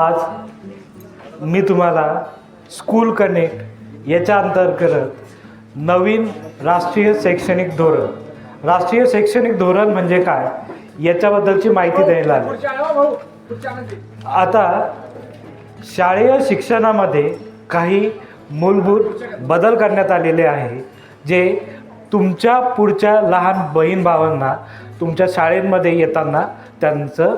आज मी तुम्हाला school connect याच्या अंतर्गत नवीन राष्ट्रीय शैक्षणिक धोरण. राष्ट्रीय शैक्षणिक धोरण म्हणजे काय? याच्याबद्दलची माहिती द्यायला आली आता शालेय शिक्षणामध्ये काही मूलभूत बदल करण्यात आलेले आहे जे तुमच्या पुढच्या लहान बहीण भावांना तुमच्या शाळेमध्ये येताना त्यांचं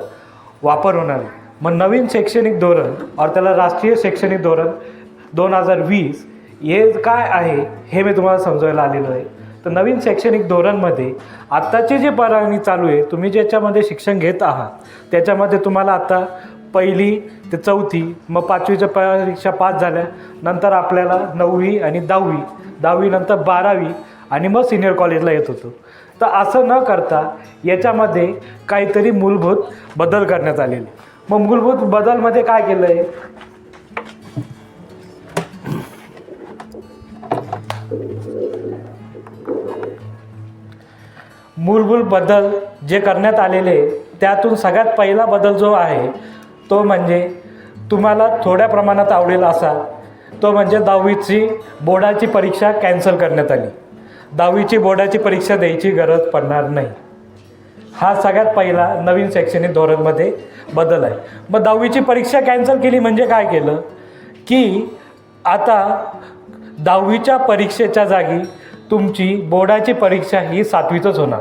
वापर होणार आहे. मग नवीन शैक्षणिक धोरण और त्याला राष्ट्रीय शैक्षणिक धोरण दोन हजार वीस हे काय आहे हे मी तुम्हाला समजवायला आलेलो आहे. तर नवीन शैक्षणिक धोरणमध्ये आत्ताची जी परवानगी चालू आहे तुम्ही ज्याच्यामध्ये शिक्षण घेत आहात त्याच्यामध्ये तुम्हाला आता पहिली ते चौथी मग पाचवीच्या परीक्षा पास झाल्या नंतर आपल्याला नववी आणि दहावी दहावीनंतर बारावी आणि मग सिनियर कॉलेजला येत होतो. तर असं न करता याच्यामध्ये काहीतरी मूलभूत बदल करण्यात आलेले. मग मूलभूत बदलमध्ये काय केलं आहे मूलभूत बदल जे करण्यात आलेले त्यातून सगळ्यात पहिला बदल जो आहे तो म्हणजे तुम्हाला थोड्या प्रमाणात आवडेल असा. तो म्हणजे दहावीची बोर्डाची परीक्षा कॅन्सल करण्यात आली. दहावीची बोर्डाची परीक्षा द्यायची गरज पडणार नाही. हा सगळ्यात पहिला नवीन शैक्षणिक धोरणमध्ये बदल आहे. मग दहावीची परीक्षा कॅन्सल केली म्हणजे काय केलं? की आता दहावीच्या परीक्षेच्या जागी तुमची बोर्डाची परीक्षा ही सातवीतच होणार.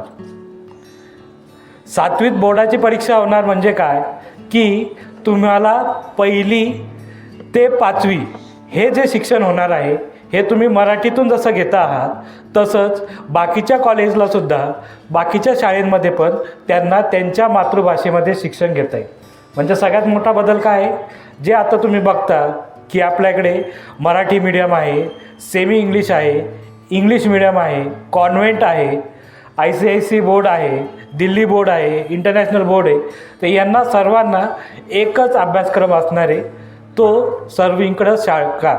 सातवीत बोर्डाची परीक्षा होणार म्हणजे काय? की तुम्हाला पहिली ते पाचवी हे जे शिक्षण होणार आहे हे तुम्ही मराठीतून जसं घेता आहात तसंच बाकीच्या कॉलेजला सुद्धा बाकीच्या शाळेंमध्ये पण त्यांना त्यांच्या मातृभाषेमध्ये शिक्षण घेता येईल. म्हणजे सगळ्यात मोठा बदल काय आहे? जे आता तुम्ही बघता की आपल्याकडे मराठी मीडियम आहे सेमी इंग्लिश आहे इंग्लिश मीडियम आहे कॉन्व्हेंट आहे I C I C board आहे दिल्ली बोर्ड आहे इंटरनॅशनल बोर्ड आहे तर यांना सर्वांना एकच अभ्यासक्रम असणारे तो सर्विंगकडं शाळा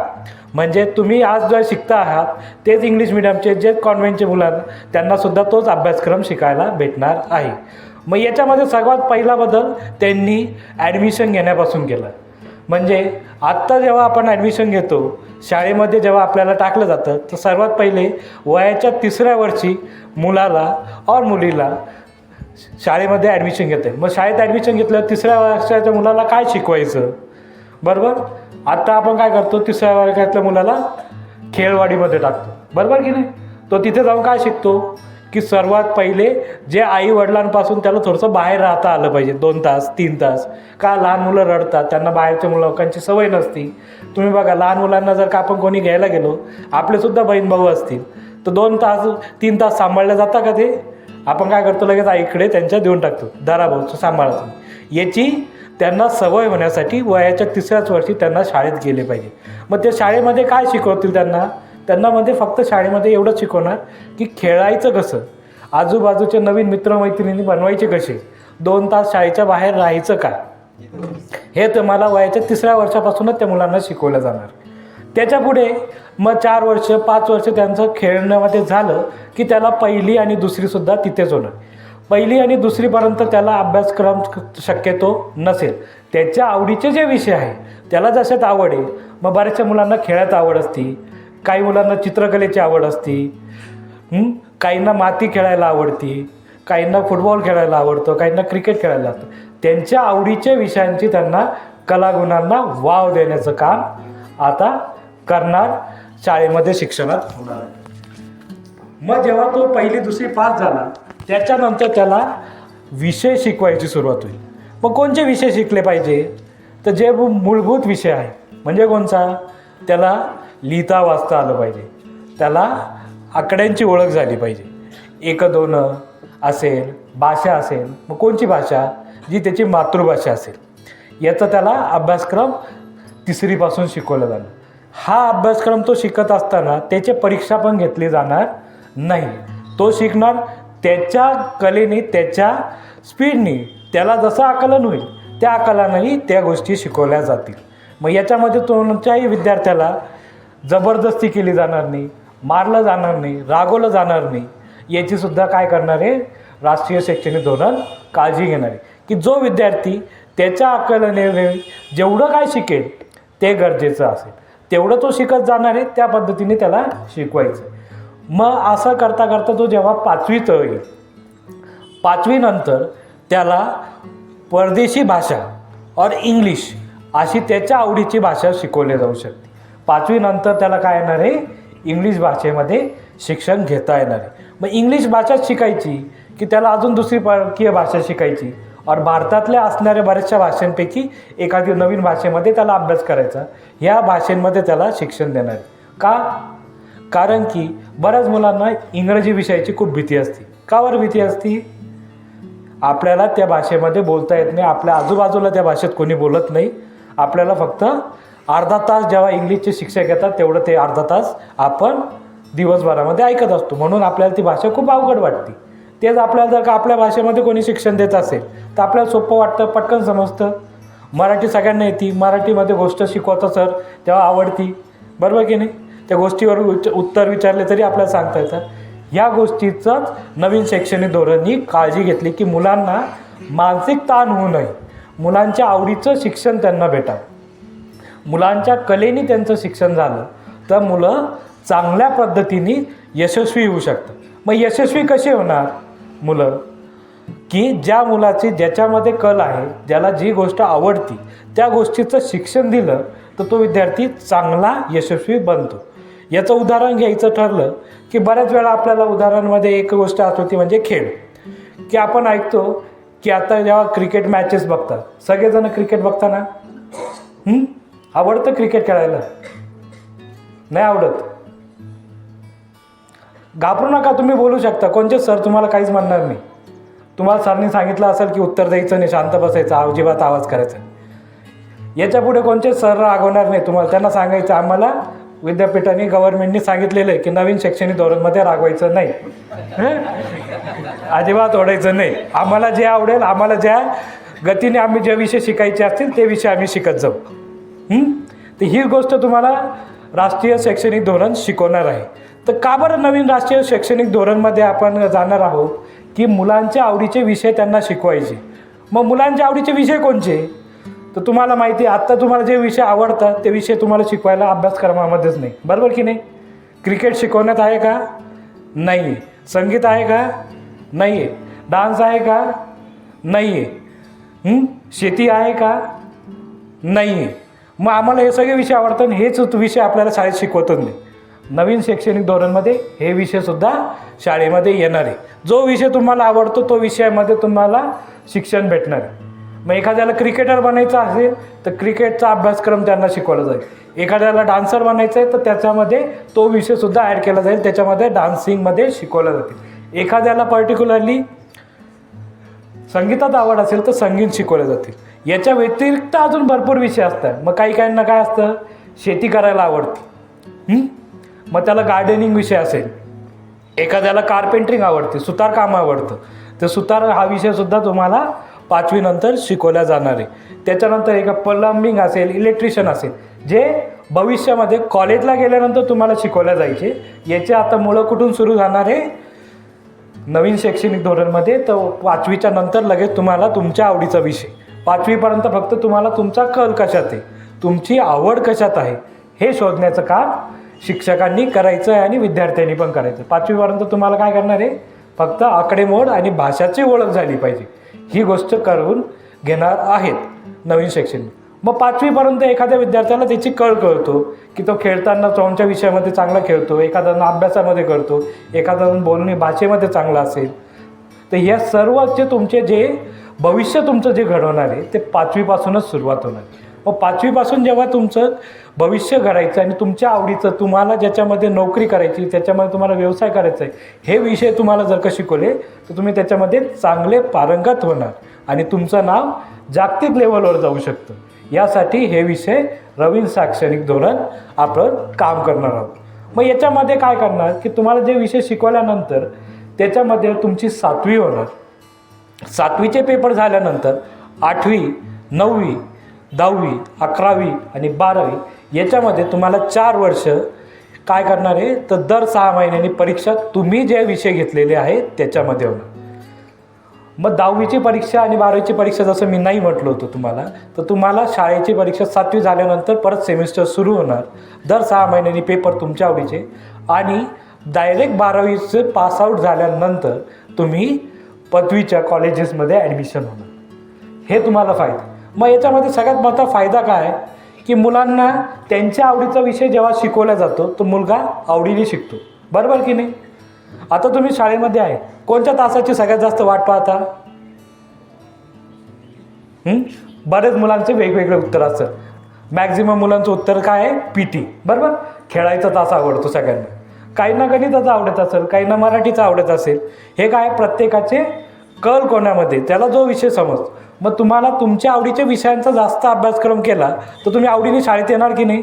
म्हणजे तुम्ही आज जे शिकता आहात तेच इंग्लिश मिडियमचे जे कॉन्व्हेंटचे मुलांना त्यांनासुद्धा तोच अभ्यासक्रम शिकायला भेटणार आहे. मग याच्यामध्ये सर्वात पहिला बदल त्यांनी ॲडमिशन घेण्यापासून केला. म्हणजे आत्ता जेव्हा आपण ॲडमिशन घेतो शाळेमध्ये जेव्हा आपल्याला टाकलं जातं तर सर्वात पहिले वयाच्या तिसऱ्या वर्षी मुलाला और मुलीला शाळेमध्ये ॲडमिशन घेते मग शाळेत ॲडमिशन घेतलं तिसऱ्या वर्षाच्या मुलाला काय शिकवायचं? बरोबर? आत्ता आपण काय करतो तिसऱ्या वर्गातल्या मुलाला खेळवाडीमध्ये टाकतो. बरोबर की नाही? तो तिथे जाऊन काय शिकतो? की सर्वात पहिले जे आई वडिलांपासून त्याला थोडंसं बाहेर राहता आलं पाहिजे. दोन तास तीन तास. का लहान मुलं रडतात? त्यांना बाहेरच्या मुलं लोकांची सवय नसती. तुम्ही बघा लहान मुलांना जर का आपण कोणी घ्यायला गेलो आपलेसुद्धा बहीण भाऊ असतील. तर दोन तास तीन तास सांभाळल्या जाता का ते? आपण काय करतो लगेच आईकडे त्यांच्या देऊन टाकतो. दारा सांभाळतो सांभाळा याची त्यांना सवय होण्यासाठी वयाच्या तिसऱ्याच वर्षी त्यांना शाळेत गेले पाहिजे. मग ते शाळेमध्ये काय शिकवतील त्यांना? त्यांना म्हणजे फक्त शाळेमध्ये एवढंच शिकवणार की खेळायचं कसं? आजूबाजूचे नवीन मित्रमैत्रिणी बनवायचे कसे? दोन तास शाळेच्या बाहेर राहायचं का? हे तुम्हाला वयाच्या तिसऱ्या वर्षापासूनच त्या मुलांना शिकवलं जाणार. त्याच्यापुढे मग चार वर्ष पाच वर्ष त्यांचं खेळण्यामध्ये झालं की त्याला पहिली आणि दुसरीसुद्धा तिथेच होणार. पहिली आणि दुसरीपर्यंत त्याला अभ्यासक्रम शक्यतो नसेल. त्याच्या आवडीचे जे विषय आहे त्याला जशात आवड आहे मग बऱ्याचशा मुलांना खेळात आवड असती काही मुलांना चित्रकलेची आवड असती काहींना माती खेळायला आवडती काहींना फुटबॉल खेळायला आवडतं काहींना क्रिकेट खेळायला आवडतं. त्यांच्या आवडीच्या विषयांची त्यांना कलागुणांना वाव देण्याचं काम आता करणार शाळेमध्ये शिक्षणात होणार मग जेव्हा तो पहिली दुसरी पास झाला त्याच्यानंतर त्याला विषय शिकवायची सुरुवात होईल. मग कोणते विषय शिकले पाहिजे? तर जे मूलभूत विषय आहे म्हणजे कोणचा? त्याला लिहिता वाचता आलं पाहिजे. त्याला आकड्यांची ओळख झाली पाहिजे. एक दोन असेल भाषा असेल मग कोणची भाषा? जी त्याची मातृभाषा असेल. याचा त्याला अभ्यासक्रम तिसरीपासून शिकवला जाणार. हा अभ्यासक्रम तो शिकत असताना त्याचे परीक्षा पण घेतली जाणार नाही. तो शिकणार त्याच्या कलेने त्याच्या स्पीडने त्याला जसं आकलन होईल त्या आकलनाने त्या गोष्टी शिकवल्या जातील. मग याच्यामध्ये तुमच्याही विद्यार्थ्याला जबरदस्ती केली जाणार नाही मारलं जाणार नाही रागवलं जाणार नाही याचीसुद्धा काय करणार? आहे राष्ट्रीय शैक्षणिक धोरण काळजी घेणार. आहे की जो विद्यार्थी त्याच्या आकलनेने जेवढं काय शिकेल ते गरजेचं असेल. तेवढं तो शिकत जाणार आहे त्या पद्धतीने त्याला शिकवायचं मग असं करता करता तो जेव्हा पाचवीत येईल पाचवीनंतर त्याला परदेशी भाषा और इंग्लिश अशी त्याच्या आवडीची भाषा शिकवली जाऊ शकते. पाचवीनंतर त्याला काय येणार आहे? इंग्लिश भाषेमध्ये शिक्षण घेता येणार आहे. मग इंग्लिश भाषाच शिकायची की त्याला अजून दुसरी परकीय भाषा शिकायची? और भारतातल्या असणाऱ्या बऱ्याचशा भाषांपैकी एखादी नवीन भाषेमध्ये त्याला अभ्यास करायचा. ह्या भाषेमध्ये त्याला शिक्षण देणार का? कारण की बऱ्याच मुलांना इंग्रजी विषयाची खूप भीती असते. कावर भीती असती? आपल्याला त्या भाषेमध्ये बोलता येत नाही. आपल्या आजूबाजूला त्या भाषेत कोणी बोलत नाही. आपल्याला फक्त अर्धा तास जेव्हा इंग्लिशचे शिक्षक येतात तेवढं ते अर्धा तास आपण दिवसभरामध्ये ऐकत असतो. म्हणून आपल्याला ती भाषा खूप अवघड वाटते. तेच आपल्याला जर का आपल्या भाषेमध्ये कोणी शिक्षण देत असेल तर आपल्याला सोपं वाटतं पटकन समजतं. मराठी सगळ्यांना येते. मराठीमध्ये गोष्ट शिकवतं सर. तेव्हा आवडती. बरोबर की नाही? त्या गोष्टीवर उच्च- उत्तर विचारले तरी आपल्याला सांगता येतं. या गोष्टीचंच नवीन शैक्षणिक धोरणनी काळजी घेतली की मुलांना मानसिक ताण होऊ नये. मुलांच्या आवडीचं शिक्षण त्यांना भेटावं मुलांच्या कलेने त्यांचं शिक्षण झालं तर मुलं चांगल्या पद्धतीने यशस्वी होऊ शकतात. मग यशस्वी कसे होणार? मुलं की ज्या मुलाची ज्याच्यामध्ये कल आहे ज्याला जी गोष्ट आवडती त्या गोष्टीचं शिक्षण दिलं तर तो विद्यार्थी चांगला यशस्वी बनतो. याचं उदाहरण घ्यायचं ठरलं की बऱ्याच वेळा आपल्याला उदाहरणामध्ये एक गोष्ट आठवते म्हणजे खेळ. की आपण ऐकतो की आता जेव्हा क्रिकेट मॅचेस बघतात सगळेजण क्रिकेट बघताना आवडतं क्रिकेट खेळायला? नाही आवडत. घाबरू नका तुम्ही बोलू शकता. कोणते सर तुम्हाला काहीच म्हणणार नाही. तुम्हाला सरनी सांगितलं असेल की उत्तर द्यायचं नाही शांत बसायचं अजिबात आवाज करायचा. याच्यापुढे कोणते सर रागवणार नाही तुम्हाला. त्यांना सांगायचं आम्हाला विद्यापीठाने गव्हर्नमेंटने सांगितलेलं आहे की नवीन शैक्षणिक धोरणमध्ये रागवायचं नाही. अजिबात ओढायचं नाही. आम्हाला जे आवडेल आम्हाला ज्या गतीने आम्ही जे विषय शिकायचे असतील ते विषय आम्ही शिकत जाऊ. तर ही गोष्ट तुम्हाला राष्ट्रीय शैक्षणिक धोरण शिकवणार आहे. तर का बरं नवीन राष्ट्रीय शैक्षणिक धोरणमध्ये आपण जाणार आहोत? की मुलांच्या आवडीचे विषय त्यांना शिकवायचे. मग मुलांच्या आवडीचे विषय कोणचे? तर तुम्हाला माहिती आहे आत्ता तुम्हाला जे विषय आवडतात ते विषय तुम्हाला शिकवायला अभ्यासक्रमामध्येच नाही. बरोबर की नाही? क्रिकेट शिकवण्यात आहे का? नाही आहे संगीत आहे का? नाही आहे डान्स आहे का? नाही आहे शेती आहे का? नाही आहे मग आम्हाला हे सगळे विषय आवडतात आणि हेच विषय आपल्याला शाळेत शिकवतच नाही. नवीन शैक्षणिक धोरणमध्ये हे विषयसुद्धा शाळेमध्ये येणार आहे. जो विषय तुम्हाला आवडतो तो विषयामध्ये तुम्हाला शिक्षण भेटणार आहे. मग एखाद्याला क्रिकेटर बनायचं असेल तर क्रिकेटचा अभ्यासक्रम त्यांना शिकवला जाईल. एखाद्याला डान्सर बनायचं आहे तर त्याच्यामध्ये तो विषयसुद्धा ॲड केला जाईल. त्याच्यामध्ये डान्सिंगमध्ये शिकवला जातील. एखाद्याला पर्टिक्युलरली संगीतात आवड असेल तर संगीत शिकवले जातील. याच्या व्यतिरिक्त अजून भरपूर विषय असतात. मग काही काहींना काय असतं? शेती करायला आवडते. मग त्याला गार्डनिंग विषय असेल. एखाद्याला कार्पेंटरिंग आवडते सुतार काम आवडतं. तर सुतार हा विषयसुद्धा तुम्हाला पाचवीनंतर शिकवल्या जाणार आहे. त्याच्यानंतर एका प्लंबिंग असेल इलेक्ट्रिशियन असेल जे भविष्यामध्ये कॉलेजला गेल्यानंतर तुम्हाला शिकवल्या जायचे. याचे आता मुळं कुठून सुरू जाणार आहे नवीन शैक्षणिक धोरणमध्ये. तर पाचवीच्या नंतर लगेच तुम्हाला तुमच्या आवडीचा विषय. पाचवीपर्यंत फक्त तुम्हाला तुमचा कल कशात आहे? तुमची आवड कशात आहे? हे शोधण्याचं काम शिक्षकांनी करायचं आहे आणि विद्यार्थ्यांनी पण करायचं पाचवीपर्यंत तुम्हाला काय करणार आहे? फक्त आकडेमोड आणि भाषाची ओळख झाली पाहिजे. ही गोष्ट करून घेणार आहेत नवीन शैक्षणिक. मग पाचवीपर्यंत एखाद्या विद्यार्थ्याला त्याची कळ कळतो की तो खेळताना कोणत्या विषयामध्ये चांगला खेळतो एखादा अभ्यासामध्ये करतो एखादा बोलणे भाषेमध्ये चांगला असेल. तर या सर्वचे तुमचे जे भविष्य तुमचं जे घडवणार आहे ते पाचवीपासूनच सुरुवात होणार आहे. मग पाचवीपासून जेव्हा तुमचं भविष्य घडायचं आणि तुमच्या आवडीचं तुम्हाला ज्याच्यामध्ये नोकरी करायची त्याच्यामध्ये तुम्हाला व्यवसाय करायचा आहे हे विषय तुम्हाला जर का शिकवले तर तुम्ही त्याच्यामध्ये चांगले पारंगत होणार आणि तुमचं नाव जागतिक लेवलवर जाऊ शकतं. यासाठी हे विषय नवीन शैक्षणिक धोरण आपण काम करणार आहोत. मग याच्यामध्ये काय करणार की तुम्हाला जे विषय शिकवल्यानंतर त्याच्यामध्ये तुमची सातवी होणार. सातवीचे पेपर झाल्यानंतर आठवी नववी दहावी अकरावी आणि बारावी याच्यामध्ये तुम्हाला चार वर्ष काय करणार आहे? तर दर सहा महिन्यांनी परीक्षा तुम्ही जे विषय घेतलेले आहेत त्याच्यामध्ये होणार. मग दहावीची परीक्षा आणि बारावीची परीक्षा जसं मी नाही म्हटलं होतं तुम्हाला तर तुम्हाला शाळेची परीक्षा सातवी झाल्यानंतर परत सेमिस्टर सुरू होणार. दर सहा महिन्यांनी पेपर तुमच्या आवडीचे. आणि डायरेक्ट बारावीचं पासआउट झाल्यानंतर तुम्ही पदवीच्या कॉलेजेसमध्ये ॲडमिशन होणार. हे तुम्हाला फायदा. मग याच्यामध्ये सगळ्यात मोठा फायदा काय? आहे? की मुलांना त्यांच्या आवडीचा विषय जेव्हा शिकवला जातो तो मुलगा आवडीने शिकतो. बरोबर की नाही? आता तुम्ही शाळेमध्ये आहे. कोणत्या तासाची सगळ्यात जास्त वाट पाहता? बरेच मुलांचे वेगवेगळे उत्तर असतात. मॅक्झिमम मुलांचं उत्तर काय आहे? P T. बरोबर? खेळायचा तास आवडतो सगळ्यांना. काहींना गणिताचं आवडत असेल काहींना मराठीचं आवडत असेल. हे काय? प्रत्येकाचे कल कोणामध्ये? त्याला जो विषय समजतो. मग तुम्हाला तुमच्या आवडीच्या विषयांचा जास्त अभ्यासक्रम केला तर तुम्ही आवडीने शाळेत येणार की नाही?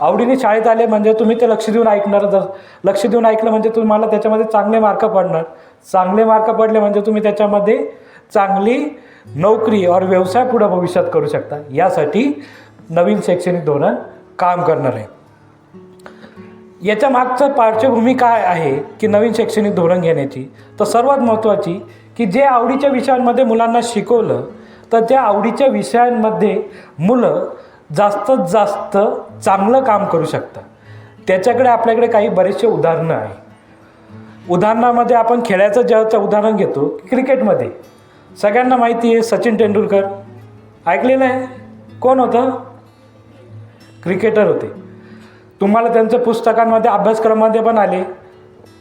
आवडीने शाळेत आले म्हणजे तुम्ही ते लक्ष देऊन ऐकणार जर लक्ष देऊन ऐकलं म्हणजे तुम्हाला त्याच्यामध्ये चांगले मार्क पडणार. चांगले मार्क पडले म्हणजे तुम्ही त्याच्यामध्ये चांगली नोकरी और व्यवसाय पुढं भविष्यात करू शकता. यासाठी नवीन शैक्षणिक धोरण काम करणार आहे. याच्या मागचं पार्श्वभूमी काय आहे की नवीन शैक्षणिक धोरण घेण्याची? तर सर्वात महत्त्वाची की जे आवडीच्या विषयांमध्ये मुलांना शिकवलं तर त्या आवडीच्या विषयांमध्ये मुलं जास्तीत जास्त चांगलं काम करू शकतात. त्याच्याकडे आपल्याकडे काही बरेचसे उदाहरणं आहे. उदाहरणामध्ये आपण खेळाचं ज्याचं उदाहरण घेतो क्रिकेटमध्ये. सगळ्यांना माहिती आहे सचिन तेंडुलकर. ऐकलेलं आहे? कोण होतं? क्रिकेटर होते. तुम्हाला त्यांचं पुस्तकांमध्ये अभ्यासक्रमामध्ये पण आले.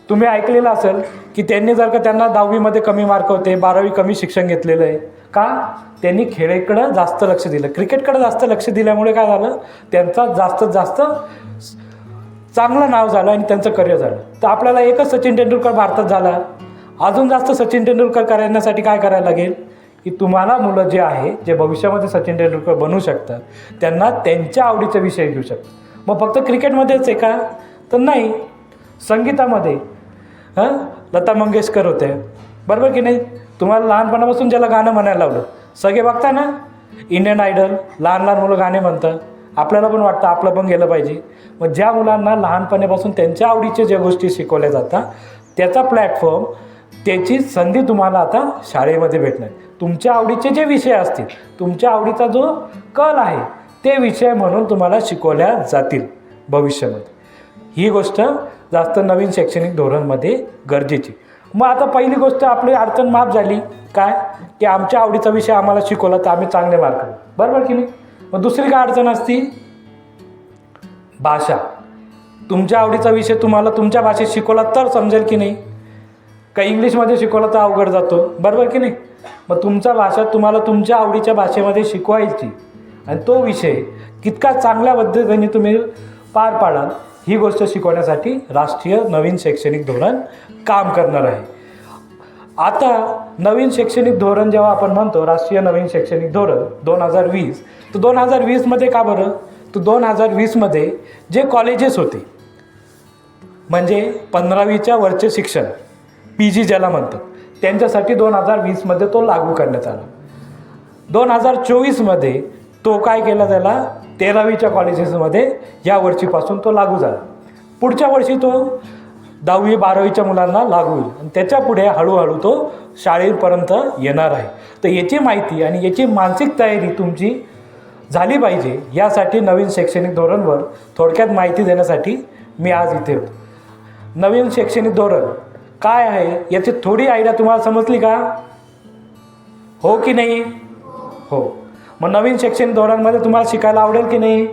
तुम्ही ऐकलेलं असेल की त्यांनी जर का त्यांना दहावीमध्ये कमी मार्क होते बारावी कमी शिक्षण घेतलेलं आहे. का? त्यांनी खेळेकडं जास्त लक्ष दिलं. क्रिकेटकडं जास्त लक्ष दिल्यामुळे काय झालं? त्यांचा जास्तीत जास्त चांगलं नाव झालं आणि त्यांचं करिअर झालं. तर आपल्याला एकच सचिन तेंडुलकर भारतात झाला. अजून जास्त सचिन तेंडुलकर करण्यासाठी काय करायला लागेल? की तुम्हाला मुलं जे आहे जे भविष्यामध्ये सचिन तेंडुलकर बनू शकतात त्यांना त्यांच्या आवडीचा विषय घेऊ शकतात. मग फक्त क्रिकेटमध्येच आहे का? तर नाही. संगीतामध्ये. हां? लता मंगेशकर होते. बरोबर की नाही? तुम्हाला लहानपणापासून ज्याला गाणं म्हणायला लावलं. सगळे बघता ना? इंडियन आयडल लहान लहान मुलं गाणे म्हणतात. आपल्याला पण वाटतं आपलं पण गेलं पाहिजे. मग ज्या मुलांना लहानपणापासून त्यांच्या आवडीच्या ज्या गोष्टी शिकवल्या जातात त्याचा प्लॅटफॉर्म त्याची संधी तुम्हाला आता शाळेमध्ये भेटणार. तुमच्या आवडीचे जे विषय असतील तुमच्या आवडीचा जो कल आहे ते विषय म्हणून तुम्हाला शिकवल्या जातील भविष्यामध्ये. ही गोष्ट जास्त नवीन शैक्षणिक धोरणमध्ये गरजेची. मग आता पहिली गोष्ट आपली अडचण माफ झाली. काय? की आमच्या आवडीचा विषय आम्हाला शिकवला तर आम्ही चांगले मार्क बरोबर की नाही? मग दुसरी काय अडचण असती? भाषा. तुमच्या आवडीचा विषय तुम्हाला तुमच्या भाषेत शिकवला तर समजेल की नाही? का इंग्लिशमध्ये शिकवला तर अवघड जातो. बरोबर की नाही? मग तुमचा भाषा तुम्हाला तुमच्या आवडीच्या भाषेमध्ये शिकवायची. आणि तो विषय कितका चांगल्या पद्धतीने तुम्ही पार पाडाल ही गोष्ट शिकवण्यासाठी राष्ट्रीय नवीन शैक्षणिक धोरण काम करणार आहे. आता नवीन शैक्षणिक धोरण जेव्हा आपण म्हणतो राष्ट्रीय नवीन शैक्षणिक धोरण दोन हजार वीस तर दोन हजार वीसमध्ये का बरं? तर दोन हजार वीसमध्ये जे कॉलेजेस होते म्हणजे पंधरावीच्या वरचे शिक्षण पी जी ज्याला म्हणतात त्यांच्यासाठी दोन हजार वीसमध्ये तो लागू करण्यात आला. दोन हजार चोवीसमध्ये तो काय केला त्याला? तेरावीच्या कॉलेजेसमध्ये या वर्षीपासून तो लागू झाला. पुढच्या वर्षी तो दहावी बारावीच्या मुलांना लागू होईल. आणि त्याच्या पुढे हळूहळू तो शाळेपर्यंत येणार आहे. तर याची माहिती आणि याची मानसिक तयारी तुमची झाली पाहिजे यासाठी नवीन शैक्षणिक धोरणवर थोडक्यात माहिती देण्यासाठी मी आज इथे होतो नवीन शैक्षणिक धोरण काय आहे याची थोडी आयडिया तुम्हाला समजली का? हो की नाही? हो. मग नवीन शैक्षणिक धोरणामध्ये तुम्हाला शिकायला आवडेल की नाही?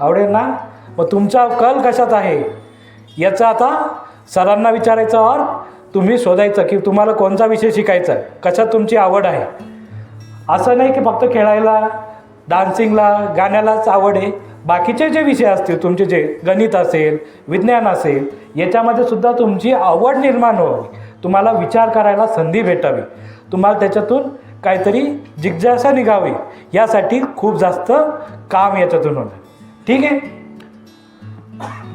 आवडेल ना? मग तुमचा कल कशात आहे? याचं आता सरांना विचारायचं और तुम्ही शोधायचं की तुम्हाला कोणता विषय शिकायचा आहे? कशात तुमची आवड आहे? असं नाही की फक्त खेळायला डान्सिंगला गाण्यालाच आवड आहे. बाकीचे जे विषय असतील तुमचे जे गणित असेल विज्ञान असेल याच्यामध्ये सुद्धा तुमची आवड निर्माण व्हावी. तुम्हाला विचार करायला संधी भेटावी. तुम्हाला त्याच्यातून काहीतरी जिज्ञासा निघावी. यासाठी खूप जास्त काम याच्यातून होणार ठीक आहे?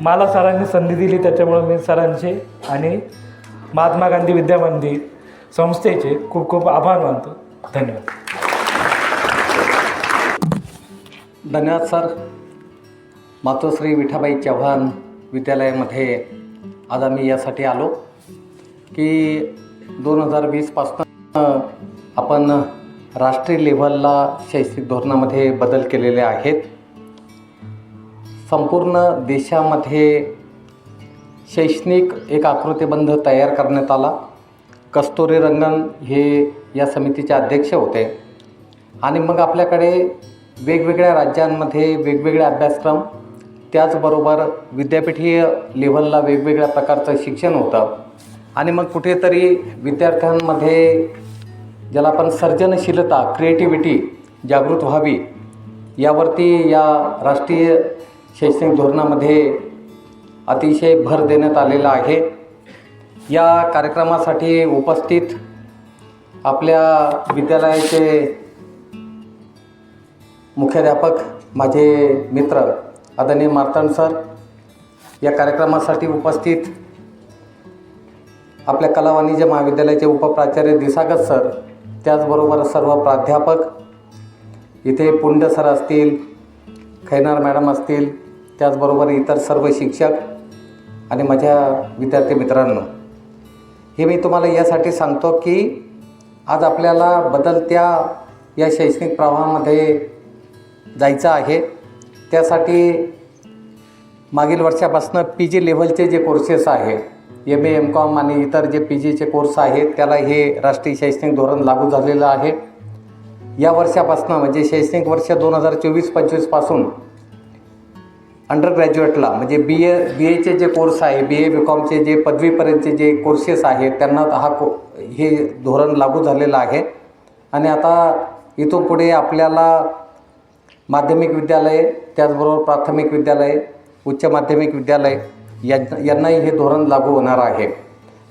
मला सरांनी संधी दिली त्याच्यामुळं मी सरांचे आणि महात्मा गांधी विद्या मंदिर संस्थेचे खूप खूप आभार मानतो. धन्यवाद. धन्यवाद सर. मातोश्री विठाबाई चव्हाण विद्यालयामध्ये आज आम्ही यासाठी आलो की दोन हजार वीसपासून आपण राष्ट्रीय लेव्हलला शैक्षणिक धोरणामध्ये बदल केलेले आहेत. संपूर्ण देशामध्ये शैक्षणिक एक आकृतीबंध तयार करण्यात आला. कस्तुरी रंगन हे या समितीचे अध्यक्ष होते. आणि मग आपल्याकडे वेगवेगळ्या राज्यांमध्ये वेगवेगळे अभ्यासक्रम त्याचबरोबर विद्यापीठीय लेव्हलला वेगवेगळ्या प्रकारचं शिक्षण होतं. आणि मग कुठेतरी विद्यार्थ्यांमध्ये ज्याला आपण सर्जनशीलता क्रिएटिव्हिटी जागृत व्हावी यावरती या राष्ट्रीय शैक्षणिक धोरणामध्ये अतिशय भर देण्यात आलेला आहे. या कार्यक्रमासाठी उपस्थित आपल्या विद्यालयाचे मुख्याध्यापक माझे मित्र आदरणीय मार्तंड सर या कार्यक्रमासाठी उपस्थित आपल्या कला वाणिज्य महाविद्यालयाचे उपप्राचार्य दिसागत सर त्याचबरोबर सर्व प्राध्यापक इथे पुंड सर असतील खैनार मॅडम असतील त्याचबरोबर इतर सर्व शिक्षक आणि माझ्या विद्यार्थी मित्रांनो हे मी तुम्हाला यासाठी सांगतो की आज आपल्याला बदलत्या या शैक्षणिक प्रवाहामध्ये जायचं आहे. त्यासाठी मागील वर्षापासून पी जी लेवलचे जे कोर्सेस आहे एम ए एम कॉम आणि इतर जे पी जीचे कोर्स आहेत त्याला हे राष्ट्रीय शैक्षणिक धोरण लागू झालेलं आहे. या वर्षापासून म्हणजे शैक्षणिक वर्ष दोन हजार चोवीस पंचवीसपासून अंडर ग्रॅज्युएटला म्हणजे बी ए बी एचे जे कोर्स आहे बी ए बी कॉमचे जे पदवीपर्यंतचे जे कोर्सेस आहेत त्यांना हा को हे धोरण लागू झालेलं आहे. आणि आता इथून पुढे आपल्याला माध्यमिक विद्यालय त्याचबरोबर प्राथमिक विद्यालय उच्च माध्यमिक विद्यालय यांनाही हे धोरण लागू होणार आहे.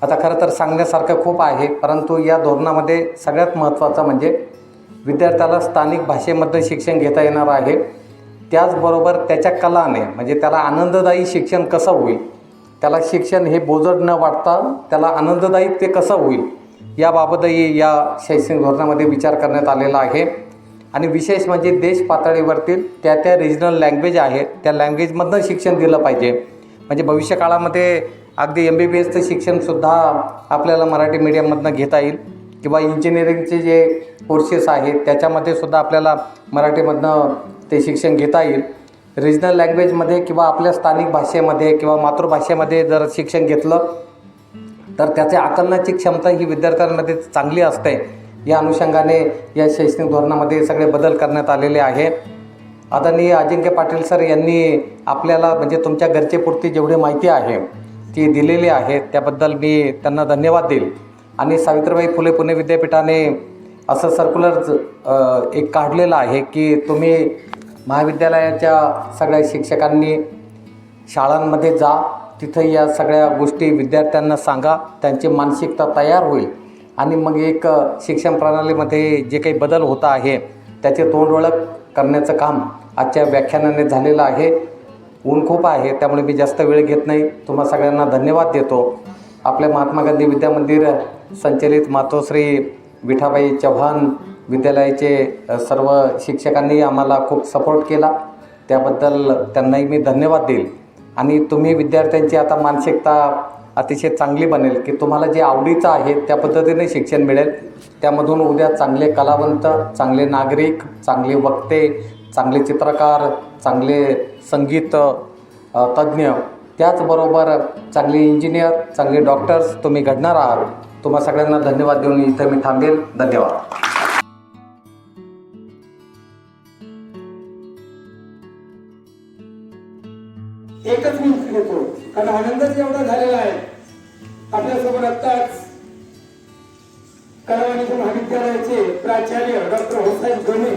आता खरं तर सांगण्यासारखं खूप आहे परंतु या धोरणामध्ये सगळ्यात महत्त्वाचं म्हणजे विद्यार्थ्याला स्थानिक भाषेमध्ये शिक्षण घेता येणार आहे. त्याचबरोबर त्याच्या कलाने म्हणजे त्याला आनंददायी शिक्षण कसं होईल त्याला शिक्षण हे बोजड न वाटता त्याला आनंददायी ते कसं होईल याबाबतही या शैक्षणिक धोरणामध्ये विचार करण्यात आलेला आहे. आणि विशेष म्हणजे देश पातळीवरतील त्या त्या रिजनल लँग्वेज आहेत त्या लँग्वेजमधनं शिक्षण दिलं पाहिजे. म्हणजे भविष्यकाळामध्ये अगदी एम बी बी एसचं शिक्षणसुद्धा आपल्याला मराठी मीडियममधनं घेता येईल. किंवा इंजिनिअरिंगचे जे कोर्सेस आहेत त्याच्यामध्ये सुद्धा आपल्याला मराठीमधनं ते शिक्षण घेता येईल. रिजनल लँग्वेजमध्ये किंवा आपल्या स्थानिक भाषेमध्ये किंवा मातृभाषेमध्ये जर शिक्षण घेतलं तर त्याचे आकलनाची क्षमता ही विद्यार्थ्यांमध्ये चांगली असते. या अनुषंगाने या शैक्षणिक धोरणामध्ये सगळे बदल करण्यात आलेले आहे. आदरणीय अजिंक्य पाटील सर यांनी आपल्याला म्हणजे तुमच्या गरजेपुरती जेवढी माहिती आहे ती दिलेली आहे त्याबद्दल मी त्यांना धन्यवाद देईल. आणि सावित्रीबाई फुले पुणे विद्यापीठाने असं सर्क्युलर एक काढलेलं आहे की तुम्ही महाविद्यालयाच्या सगळ्या शिक्षकांनी शाळांमध्ये जा तिथं या सगळ्या गोष्टी विद्यार्थ्यांना सांगा त्यांची मानसिकता तयार होईल. आणि मग एक शिक्षण प्रणालीमध्ये जे काही बदल होत आहे त्याचे तोंड ओळख करण्याचं काम आजच्या व्याख्यानाने झालेलं आहे. ऊन खूप आहे त्यामुळे मी जास्त वेळ घेत नाही. तुम्हा सगळ्यांना धन्यवाद देतो. आपल्या महात्मा गांधी विद्यामंदिर संचलित मातोश्री विठाबाई चव्हाण विद्यालयाचे सर्व शिक्षकांनी आम्हाला खूप सपोर्ट केला. त्याबद्दल त्यांनाही मी धन्यवाद देईल. आणि तुम्ही विद्यार्थ्यांची आता मानसिकता अतिशय चांगली बनेल की तुम्हाला जे आवडीचं आहे त्या पद्धतीने शिक्षण मिळेल. त्यामधून उद्या चांगले कलावंत चांगले नागरिक चांगले वक्ते चांगले चित्रकार चांगले संगीत तज्ज्ञ त्याचबरोबर चांगले इंजिनियर चांगले डॉक्टर्स तुम्ही घडणार आहात. तुम्हा सगळ्यांना धन्यवाद देऊन इथं मी थांबेल. धन्यवाद. एकच मिनिट घेतो कारण आनंदच एवढा झालेला आहे. आपल्यासोबत आत्ताच कलावाणिज्य महाविद्यालयाचे प्राचार्य डॉक्टर होसाहेब गणे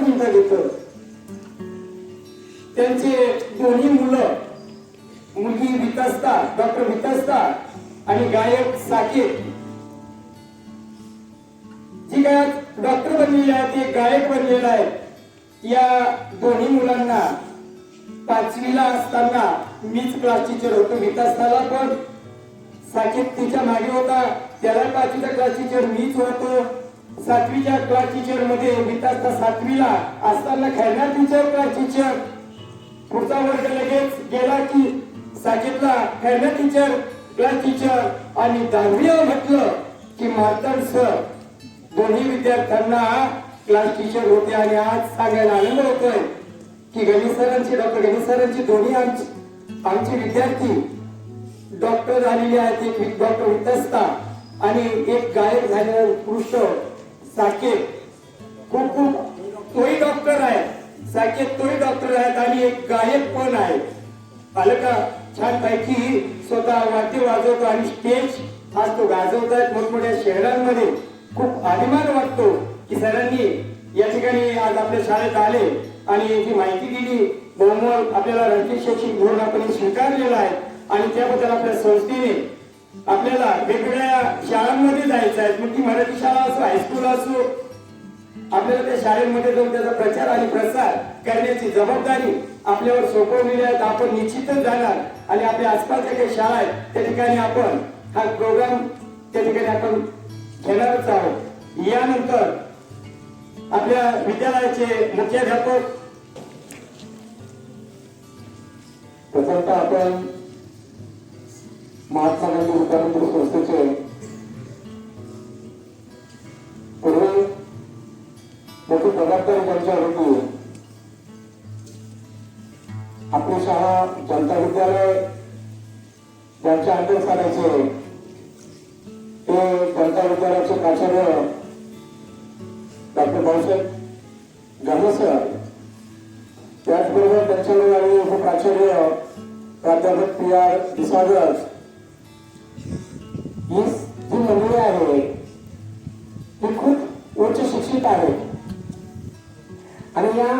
एकच मिनिट घेतो त्यांचे दोन्ही मुलं मुलगी विकासता डॉक्टर विकासता आणि गायक साकेत. जी काय डॉक्टर बनलेले आहेत ते गायक बनलेला आहे. या दोन्ही मुलांना पाचवीला असताना मीच क्लास टीचर होतो विकासाला पण साकेत तिच्यामागे होता त्याला पाचवीचा क्लास टीचर मीच होतो. सातवीच्या क्लास टीचरमध्ये सातवीला असताना खेळणार टीचर क्लास टीचर पुढचा वर्ग लगेच गेला की साकेतला खेळण्या टीचर क्लास टीचर आणि दहावीला म्हटलं की मार्तन सर. दोन्ही विद्यार्थ्यांना क्लास टीचर होते आणि आज सांगायला आनंद होतोय की गणेश सरांची डॉक्टर गणेश सरांची दोन्ही आमची आमचे विद्यार्थी डॉक्टर झालेले आहेत एक डॉक्टर वितस्ता आणि एक गायक झालेला उत्कृष्ट साकेत. खूप खूप तोही डॉक्टर आहे. साकेत तोही डॉक्टर आहेत आणि एक गायक पण आहे. आलं का छान पैकी स्वतः वाद्य वाजवतो आणि स्टेज आज तो गाजवत आहेत मोठमोठ्या शहरांमध्ये. खूप अभिमान वाटतो की सरांनी या ठिकाणी आज आपल्या शाळेत आले आणि याची माहिती दिली. बहुमोल आपल्याला राष्ट्रीय शैक्षणिक धोरण आपण स्वीकारलेलं आहे आणि त्याबद्दल आपल्या संस्थेने आपल्याला वेगवेगळ्या शाळांमध्ये जायचं आहे. मग ती मराठी शाळा असो हायस्कूल असो आपल्याला त्या शाळेमध्ये जाऊन त्याचा प्रचार आणि प्रसार करण्याची जबाबदारी आपल्यावर सोपवलेली आहे. आपण निश्चितच जाणार. आणि आपल्या आसपासच्या काही शाळा आहेत त्या ठिकाणी आपण हा प्रोग्राम त्या ठिकाणी आपण घेणारच आहोत. यानंतर आपल्या विद्यालयाचे मुख्याध्यापक प्रथमतः आपण महात्मा गांधी विद्यामंदिर संस्थेचे पूर्वी मोठी जबाबदारी त्यांच्यावर होती आपली शाळा जनता विद्यालय ज्यांच्या अंडर चालायचे ते जनता विद्यालयाचे प्राचार्य डॉक्टर भाऊसाहेब गाणे त्याचबरोबर त्यांच्याकडे आलेले उपप्राचार्य प्राध्यापक पी आर दिसागर ही जी मंडळी आहे ती खूप उच्च शिक्षित आहे आणि या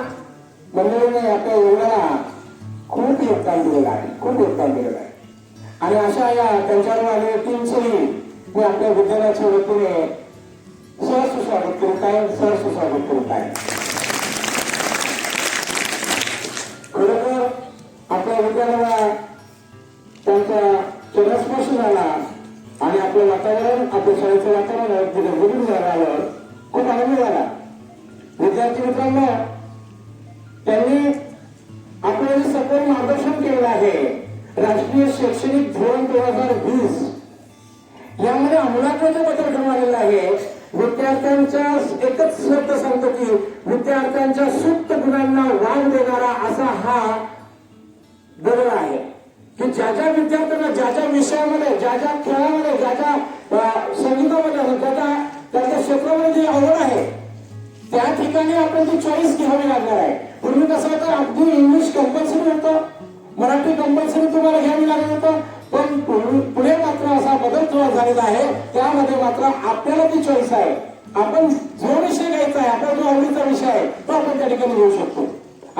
मंडळीने आपल्या योगाला खूप योगदान दिलेलं आहे खूप योगदान दिलेलं आहे आणि अशा या त्यांच्यावर आलेल्या टीमचंही मी आपल्या विद्यालयाच्या वतीने सहर्ष करत आहे सहर्ष स्वागत करत आहे खरोखर आपल्या विद्यालयाला त्यांचा चरणस्पर्श झाला आणि आपलं वातावरण आपल्या शाळेचं वातावरण तिथे बघून झाल्यावर खूप आनंद झाला. विद्यार्थी मित्रांनो त्यांनी आपल्याला सखोल मार्गदर्शन केलेलं आहे राष्ट्रीय शैक्षणिक धोरण दोन हजार वीस यामध्ये अमलाकडे बदल घेऊन आलेला आहे. विद्यार्थ्यांच्या एकच शब्द सांगतो की विद्यार्थ्यांच्या सुप्त गुणांना वाव देणारा असा हा बदल आहे. की ज्या ज्या विद्यार्थ्यांना ज्या ज्या विषयामध्ये ज्या ज्या खेळामध्ये ज्या ज्या संगीतामध्ये त्याच्या त्याच्या क्षेत्रामध्ये जी आवड आहे त्या ठिकाणी आपण ती चॉईस घ्यावी लागणार आहे. पूर्वी कसं होतं अगदी इंग्लिश कंपल्सरी होतं मराठी कंपल्सरी तुम्हाला घ्यावी लागलं होतं पण पुढे मात्र असा बदल थोडा झालेला आहे. त्यामध्ये मात्र आपल्याला ती चॉईस आहे. आपण जो विषय घ्यायचा आहे आपला जो आवडीचा विषय आहे तो आपण त्या ठिकाणी घेऊ शकतो.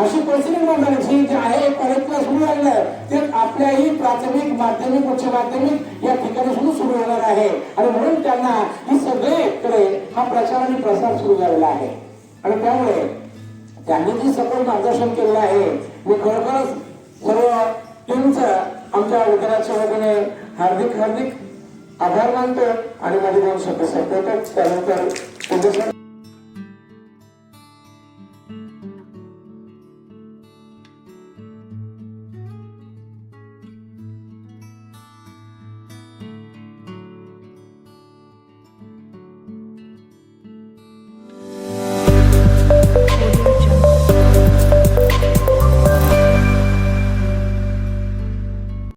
अशी परिस्थिती निर्माण झाली आहे कॉलेज सुरू झालेलं ते आपल्याही प्राथमिक माध्यमिक उच्च माध्यमिक या ठिकाणी सुद्धा सुरू होणार आहे. आणि म्हणून त्यांना ही सगळीकडे हा प्रचार आणि प्रसार सुरू झालेला आहे. आणि त्यामुळे त्यांनी जी सखोल मार्गदर्शन केलेलं आहे मी खरोखरच सर्व टीमचं आमच्या विद्यालयाच्या वतीने हार्दिक हार्दिक आभार मानतो आणि माझे दोन शब्द संपवतो त्यानंतर